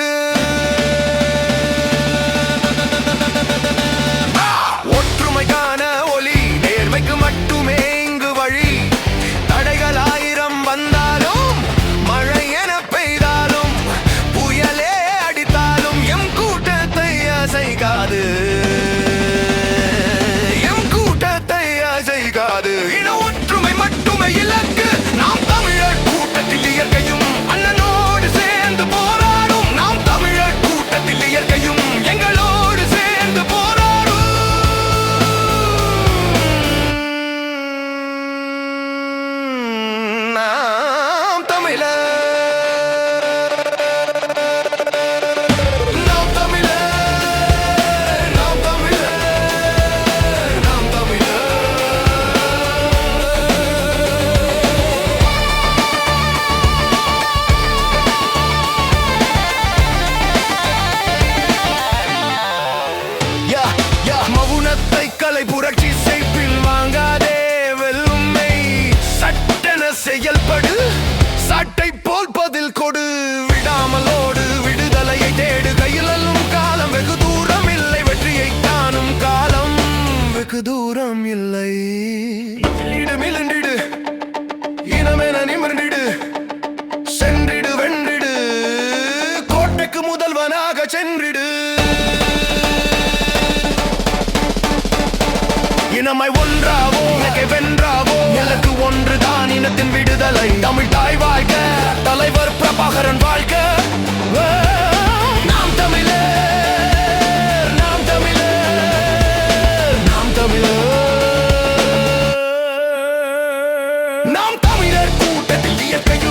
Yeah. மக்களை புரட்சி செய்ப்பில் வாங்காதே வெல்லுமை சட்டென செயல்படு சட்டை போல் பதில் கொடு. விடாமலோடு விடுதலையை தேடு. கையிலும் காலம் வெகு தூரம் இல்லை வெற்றியை காணும் காலம் வெகு தூரம் இல்லை. மிலண்டிடு இனமென சென்றிடு வென்றிடு. கோட்டைக்கு முதல்வனாக சென்றிடு. இனமாய் ஒன்றாவோ இலக்கை வென்றாவோ ஒன்று தான் இனத்தின் விடுதலை. தமிழ் தாய் வாழ்க தலைவர் பிரபாகரன் வாழ்க. நாம் தமிழர் நாம் தமிழர் நாம் தமிழர். நாம் தமிழர் கூட்டத்தில் இயற்கையும்